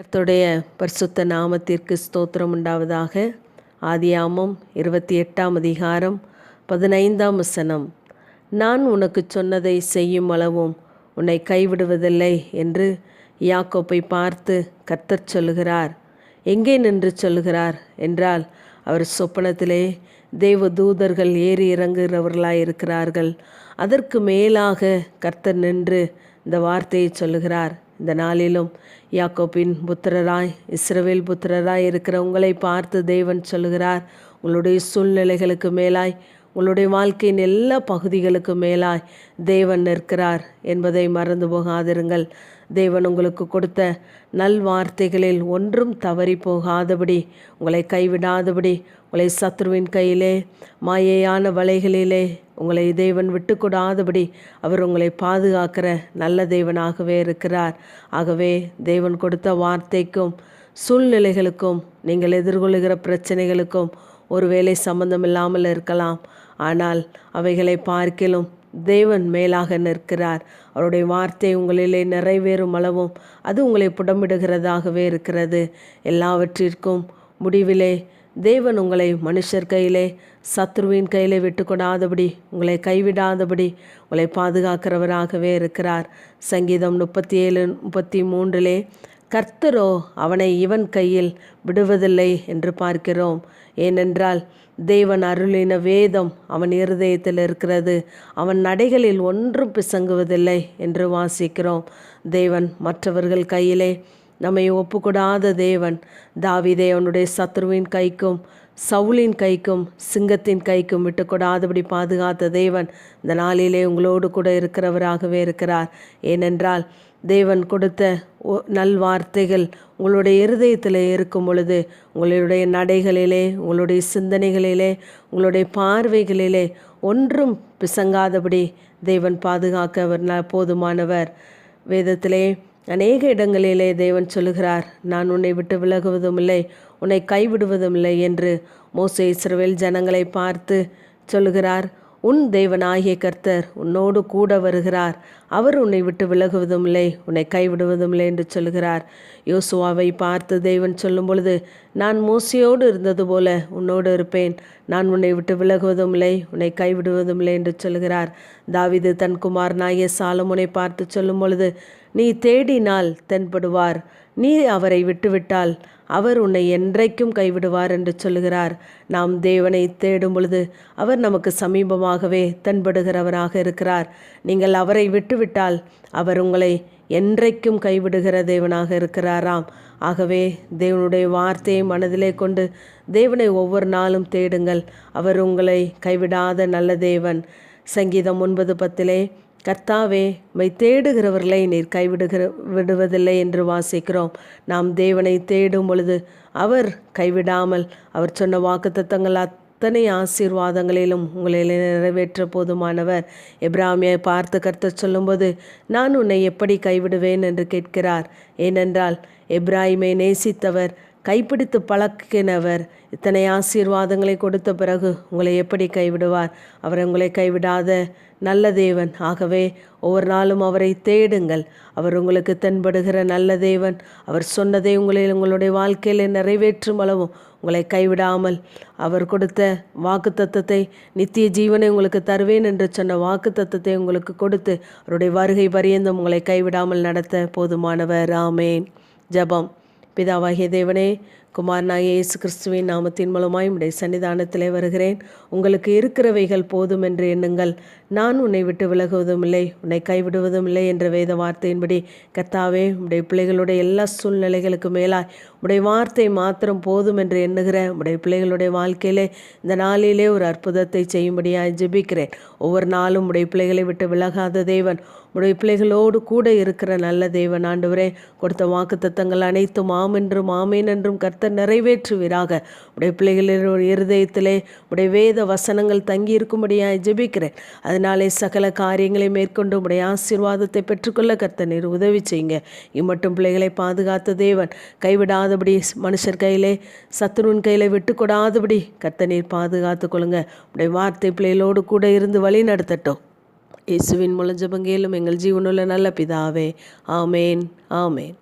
கர்த்தருடைய பரிசுத்த நாமத்திற்கு ஸ்தோத்திரம் உண்டாவதாக. ஆதியாமம் இருபத்தி எட்டாம் அதிகாரம் பதினைந்தாம் வசனம். நான் உனக்கு சொன்னதை செய்யும் அளவும் உன்னை கைவிடுவதில்லை என்று யாக்கோப்பை பார்த்து கர்த்தர் சொல்லுகிறார். எங்கே நின்று சொல்லுகிறார் என்றால் அவர் சொப்பனத்திலே தெய்வ தூதர்கள் ஏறி இறங்குகிறவர்களாய் இருக்கிறார்கள். அதற்கு மேலாக கர்த்தர் நின்று இந்த வார்த்தையை சொல்லுகிறார். இந்த நாளிலும் யாக்கோப்பின் புத்திரராய் இஸ்ரவேல் புத்திரராய் இருக்கிற உங்களை பார்த்து தேவன் சொல்லுகிறார். உங்களுடைய சூழ்நிலைகளுக்கு மேலாய் உங்களுடைய வாழ்க்கையின் எல்லா பகுதிகளுக்கும் மேலாய் தேவன் நிற்கிறார் என்பதை மறந்து போகாதிருங்கள். தேவன் உங்களுக்கு கொடுத்த நல் வார்த்தைகளில் ஒன்றும் தவறி போகாதபடி உங்களை கைவிடாதபடி உங்களை சத்ருவின் கையிலே மாயையான வலைகளிலே உங்களை தேவன் விட்டுக்கூடாதபடி அவர் உங்களை பாதுகாக்கிற நல்ல தேவனாகவே இருக்கிறார். ஆகவே தேவன் கொடுத்த வார்த்தைக்கும் சூழ்நிலைகளுக்கும் நீங்கள் எதிர்கொள்ளுகிற பிரச்சனைகளுக்கும் ஒருவேளை சம்பந்தம் இல்லாமல் இருக்கலாம். ஆனால் அவைகளை பார்க்கிலும் தேவன் மேலாக நிற்கிறார். அவருடைய வார்த்தை உங்களிலே நிறைவேறும் அளவும் அது உங்களை புடமிடுகிறதாகவே இருக்கிறது. எல்லாவற்றிற்கும் முடிவிலே தேவன் உங்களை மனுஷர் கையிலே சத்ருவின் கையிலே விட்டுக்கொடாதபடி உங்களை கைவிடாதபடி உங்களை பாதுகாக்கிறவராகவே இருக்கிறார். சங்கீதம் முப்பத்தி ஏழு முப்பத்தி மூன்றிலே கர்த்தரோ அவனை இவன் கையில் விடுவதில்லை என்று பார்க்கிறோம். ஏனென்றால் தேவன் அருளின வேதம் அவன் இருதயத்தில் இருக்கிறது. அவன் நடைகளில் ஒன்றும் பிசங்குவதில்லை என்று வாசிக்கிறோம். தேவன் மற்றவர்கள் கையிலே நம்மை ஒப்புக்கூடாத தேவன். தாவிதே அவனுடைய சத்ருவின் கைக்கும் சவுளின் கைக்கும் சிங்கத்தின் கைக்கும் விட்டுக்கூடாதபடி பாதுகாத்த தேவன் இந்த நாளிலே உங்களோடு கூட இருக்கிறவராகவே இருக்கிறார். ஏனென்றால் தேவன் கொடுத்த நல் வார்த்தைகள் உங்களுடைய இருதயத்தில் இருக்கும் பொழுது உங்களுடைய நடைகளிலே உங்களுடைய சிந்தனைகளிலே உங்களுடைய பார்வைகளிலே ஒன்றும் பிசங்காதபடி தேவன் பாதுகாக்க அவர் போதுமானவர். வேதத்திலே அநேக இடங்களிலே தேவன் சொல்லுகிறார் நான் உன்னை விட்டு விலகுவதும் இல்லை உன்னை கைவிடுவதும் இல்லை என்று மோசே இஸ்ரவேல் ஜனங்களை பார்த்து சொல்லுகிறார் உன் தேவனாகிய கர்த்தர் உன்னோடு கூட வருகிறார். அவர் உன்னை விட்டு விலகுவதும் இல்லை உன்னை கைவிடுவதும் இல்லை என்று சொல்கிறார் யோசுவாவை பார்த்து தேவன் சொல்லும் பொழுது நான் மோசையோடு இருந்தது போல உன்னோடு இருப்பேன். நான் உன்னை விட்டு விலகுவதும் இல்லை உன்னை கைவிடுவதும் இல்லை என்று சொல்கிறார் தாவிது தன் குமாரனாகிய சாலமுனை பார்த்து சொல்லும் பொழுது நீ தேடினால் தென்படுவார். நீ அவரை விட்டுவிட்டால் அவர் உன்னை என்றைக்கும் கைவிடுவார் என்று சொல்லுகிறார். நாம் தேவனை தேடும் பொழுது அவர் நமக்கு சமீபமாகவே தென்படுகிறவராக இருக்கிறார். நீங்கள் அவரை விட்டுவிட்டால் அவர் உங்களை என்றைக்கும் கைவிடுகிற தேவனாக இருக்கிறாராம். ஆகவே தேவனுடைய வார்த்தையை மனதிலே கொண்டு தேவனை ஒவ்வொரு நாளும் தேடுங்கள். அவர் உங்களை கைவிடாத நல்ல தேவன். சங்கீதம் ஒன்பது பத்திலே கர்த்தாவே மை தேடுகிறவர்களை நீர் கைவிடுகிற விடுவதில்லை என்று வாசிக்கிறோம். நாம் தேவனை தேடும் பொழுது அவர் கைவிடாமல் அவர் சொன்ன வாக்கு தத்தங்கள் அத்தனை ஆசீர்வாதங்களிலும் உங்களை நிறைவேற்ற போதுமானவர். எப்ராமியை பார்த்து கர்த்த சொல்லும்போது நான் உன்னை எப்படி கைவிடுவேன்? என்று கேட்கிறார். ஏனென்றால் எப்ராஹிமை நேசித்தவர் கைப்பிடித்து பழக்கினவர். இத்தனை ஆசீர்வாதங்களை கொடுத்த பிறகு உங்களை எப்படி கைவிடுவார்? அவர் உங்களை கைவிடாத நல்ல தேவன். ஆகவே ஒவ்வொரு நாளும் அவரை தேடுங்கள். அவர் உங்களுக்கு தென்படுகிற நல்ல தேவன். அவர் சொன்னதை உங்களில் உங்களுடைய வாழ்க்கையில் நிறைவேற்றும் அளவும் உங்களை கைவிடாமல் அவர் கொடுத்த வாக்கு தத்துவத்தை நித்திய ஜீவனை உங்களுக்கு தருவேன் என்று சொன்ன வாக்கு தத்துவத்தை உங்களுக்கு கொடுத்து அவருடைய வருகை பரியந்தம் உங்களை கைவிடாமல் நடத்த போதுமானவர். ஆமேன். ஜபம். பிதாவாகிய தேவனே குமாரனாகிய இயேசு கிறிஸ்துவின் நாமத்தின் மூலமாய் உடைய சன்னிதானத்திலே வருகிறேன். உங்களுக்கு இருக்கிறவைகள் போதும் என்று எண்ணுங்கள். நான் உன்னை விட்டு விலகுவதும் இல்லை உன்னை கைவிடுவதும் இல்லை என்ற வேத வார்த்தையின்படி கத்தாவே உடைய பிள்ளைகளுடைய எல்லா சூழ்நிலைகளுக்கு மேலாய் உடைய வார்த்தை மாத்திரம் போதும் என்று எண்ணுகிற உடைய பிள்ளைகளுடைய வாழ்க்கையிலே இந்த நாளிலே ஒரு அற்புதத்தை செய்யும்படியாக ஜெபிக்கிறேன். ஒவ்வொரு நாளும் உடைய பிள்ளைகளை விட்டு விலகாத தேவன் உடைய பிள்ளைகளோடு கூட இருக்கிற நல்ல தேவன் ஆண்டவரே கொடுத்த வாக்கு தத்தங்கள் அனைத்தும் மாமென்றும் மாமேன் ஆமேன் என்றும் கர்த்தர் நிறைவேற்றுவீராக. உடைய பிள்ளைகளின் இருதயத்திலே உடைய வேத வசனங்கள் தங்கி இருக்கும்படியாக ஜெபிக்கிறேன். அதனாலே சகல காரியங்களை மேற்கொண்டு உடைய ஆசீர்வாதத்தை பெற்றுக்கொள்ள கர்த்தர் நீர் உதவி செய்யுங்க. இம்மட்டும் பிள்ளைகளை பாதுகாத்த தேவன் கைவிடாதபடி மனுஷர் கையிலே சத்துருவின் கையில் விட்டுக்கொடாதபடி கர்த்த நீர் பாதுகாத்து கொள்ளுங்க. உடைய வார்த்தை பிள்ளைகளோடு கூட இருந்து வழி நடத்தட்டும். இயேசுவின் மூலம் ஜபங்கேலும் எங்கள் ஜீவனுள்ள நல்ல பிதாவே ஆமேன் ஆமேன்